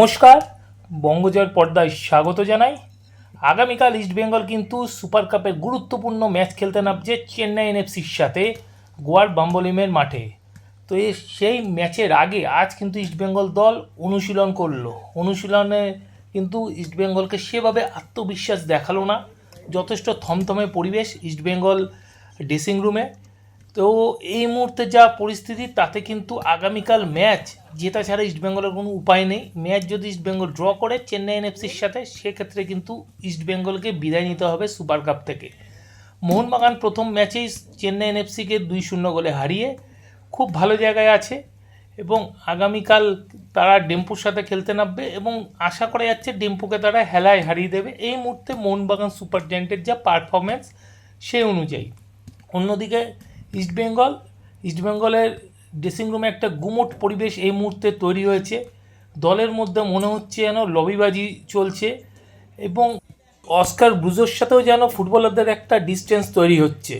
নমস্কার, বঙ্গজয়ের পর্দায় স্বাগত জানাই। আগামীকাল ইস্টবেঙ্গল কিন্তু সুপার কাপের গুরুত্বপূর্ণ ম্যাচ খেলতে নামছে চেন্নাই এনএফসির সাথে গোয়ার বাম্বলিমের মাঠে। তো এ সেই ম্যাচের আগে আজ কিন্তু ইস্টবেঙ্গল দল অনুশীলন করল। অনুশীলনে কিন্তু ইস্টবেঙ্গলকে সেভাবে আত্মবিশ্বাস দেখাল না। যথেষ্ট থমথমে পরিবেশ ইস্টবেঙ্গল ড্রেসিং রুমে তো এই মুহূর্তে যা পরিস্থিতি, তাতে কিন্তু আগামীকাল ম্যাচ জেতা ছাড়া ইস্টবেঙ্গলের কোনো উপায় নেই। ম্যাচ যদি ইস্টবেঙ্গল ড্র করে চেন্নাই এনএফসির সাথে, সেক্ষেত্রে কিন্তু ইস্টবেঙ্গলকে বিদায় নিতে হবে সুপার কাপ থেকে। মোহনবাগান প্রথম ম্যাচেই চেন্নাই এনএফসিকে দুই শূন্য গোলে হারিয়ে খুব ভালো জায়গায় আছে এবং আগামীকাল তারা ডেম্পুর সাথে খেলতে নামবে এবং আশা করা যাচ্ছে ডেম্পুকে তারা হেলায় হারিয়ে দেবে। এই মুহূর্তে মোহনবাগান সুপার জায়েন্টের যা পারফরমেন্স সেই অনুযায়ী। অন্যদিকে ইস্টবেঙ্গল ইস্টবেঙ্গলের ড্রেসিং রুমে একটা গুমোট পরিবেশ এই মুহূর্তে তৈরি হয়েছে। দলের মধ্যে মনে হচ্ছে যেন লবিবাজি চলছে এবং অস্কার ব্রুজোর সাথেও যেন ফুটবলারদের একটা ডিস্টেন্স তৈরি হচ্ছে।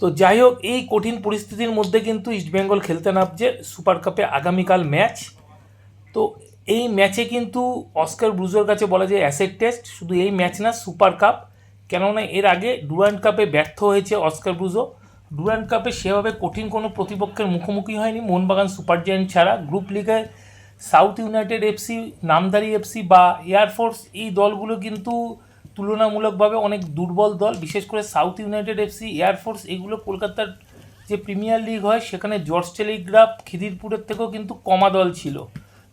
তো যাই হোক, এই কঠিন পরিস্থিতির মধ্যে কিন্তু ইস্টবেঙ্গল খেলতে নামছে সুপার কাপে আগামীকাল ম্যাচ। তো এই ম্যাচে কিন্তু অস্কার ব্রুজোর কাছে বলা যায় অ্যাসেট টেস্ট শুধু এই ম্যাচ না, সুপার কাপ। কেননা এর আগে ডুরান্ড কাপে ব্যর্থ হয়েছে অস্কার ব্রুজো। ডুরান্ড কাপে সেভাবে কঠিন কোনো প্রতিপক্ষের মুখোমুখি হয়নি। মোহনবাগান সুপার জায়েন্ট ছাড়া গ্রুপ লিগে South United FC Namdhari FC বা এয়ারফোর্স এই দলগুলো কিন্তু তুলনামূলকভাবে অনেক দুর্বল দল। বিশেষ করে সাউথ ইউনাইটেড এফসি এয়ারফোর্স এগুলো কলকাতার যে প্রিমিয়ার লিগ হয়, সেখানে জর্জ টেলিগ্রাফ খিদিরপুরের থেকেও কিন্তু কমা দল ছিল।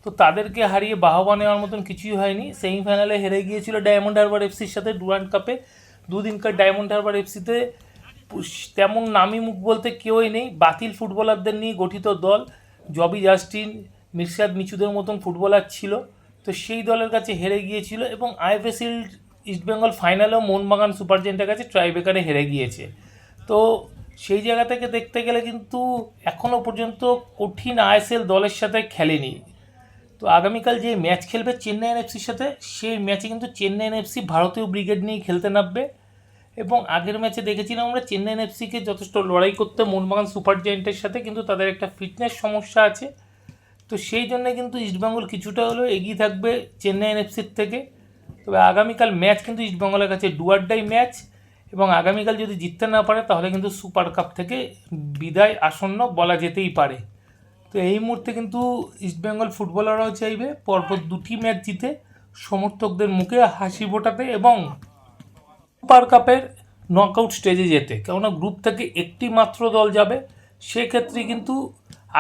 তো তাদেরকে হারিয়ে বাহবা নেওয়ার মতন কিছুই হয়নি। সেমিফাইনালে হেরে গিয়েছিল ডায়মন্ড হারবার এফসির সাথে ডুরান্ড কাপে। দুদিনকার ডায়মন্ড হারবার এফসিতে তেমন নামি মুখ বলতে কেউই নেই। বাতিল ফুটবলারদের নিয়ে গঠিত দল, জবি জাস্টিন, মির্শাদ মিচুদের মতন ফুটবলার ছিল। তো সেই দলের কাছে হেরে গিয়েছিল এবং আইএফএসিল ইস্টবেঙ্গল ফাইনালেও মোহনবাগান সুপার জায়েন্টের কাছে ট্রাইবেকারে হেরে গিয়েছে। তো সেই জায়গা থেকে দেখতে গেলে কিন্তু এখনও পর্যন্ত কঠিন আইএসএল দলের সাথে খেলেনি। তো আগামীকাল যে ম্যাচ খেলবে চেন্নাই এনএফসির সাথে, সেই ম্যাচে কিন্তু চেন্নাই এনএফসি ভারতীয় ব্রিগেড নিয়ে খেলতে নামবে। এবং আগের ম্যাচে দেখেছিলাম আমরা চেন্নাই এনএফসিকে যথেষ্ট লড়াই করতে মোহনবাগান সুপার জায়েন্টের সাথে, কিন্তু তাদের একটা ফিটনেস সমস্যা আছে। তো সেই জন্য কিন্তু ইস্টবেঙ্গল কিছুটা হলেও এগিয়ে থাকবে চেন্নাই এনএফসির থেকে। তবে আগামীকাল ম্যাচ কিন্তু ইস্টবেঙ্গলের কাছে ডুয়ারডাই ম্যাচ এবং আগামীকাল যদি জিততে না পারে, তাহলে কিন্তু সুপার কাপ থেকে বিদায় আসন্ন বলা যেতেই পারে। তো এই মুহূর্তে কিন্তু ইস্টবেঙ্গল ফুটবলাররাও চাইবে পরপর দুটি ম্যাচ জিতে সমর্থকদের মুখে হাসি ফোটাতে এবং সুপার কাপের নকআউট স্টেজে যেতে। কেননা গ্রুপ থেকে একটি মাত্র দল যাবে, সেক্ষেত্রে কিন্তু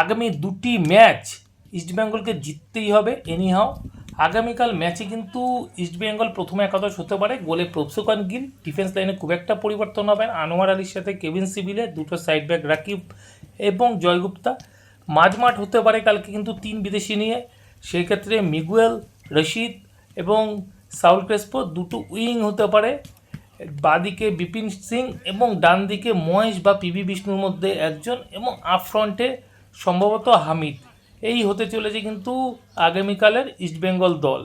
আগামী দুটি ম্যাচ ইস্টবেঙ্গলকে জিততেই হবে এনিহাও আগামীকাল ম্যাচে কিন্তু ইস্টবেঙ্গল প্রথমে একাদশ হতে পারে, গোলে প্রফসুকান গিল ডিফেন্স লাইনে খুব একটা পরিবর্তন হবে আনোয়ার আলীর সাথে কেভিন সিভিলে দুটো সাইড ব্যাক রাকিব এবং জয়গুপ্তা মাঝমাঠ হতে পারে কালকে কিন্তু তিন বিদেশি নিয়ে সেই ক্ষেত্রে মিগুয়েল রশিদ এবং সাউল ক্রেসপো দুটো উইং হতে পারে। বাদিকে বিপিন সিং এবং ডান দিকে মহেশ বা পিবি বিষ্ণুর মধ্যে একজন এবং আফ্রন্টে সম্ভবত হামিদ। এই হতে চলেছে কিন্তু আগামীকালের ইস্টবেঙ্গল দল।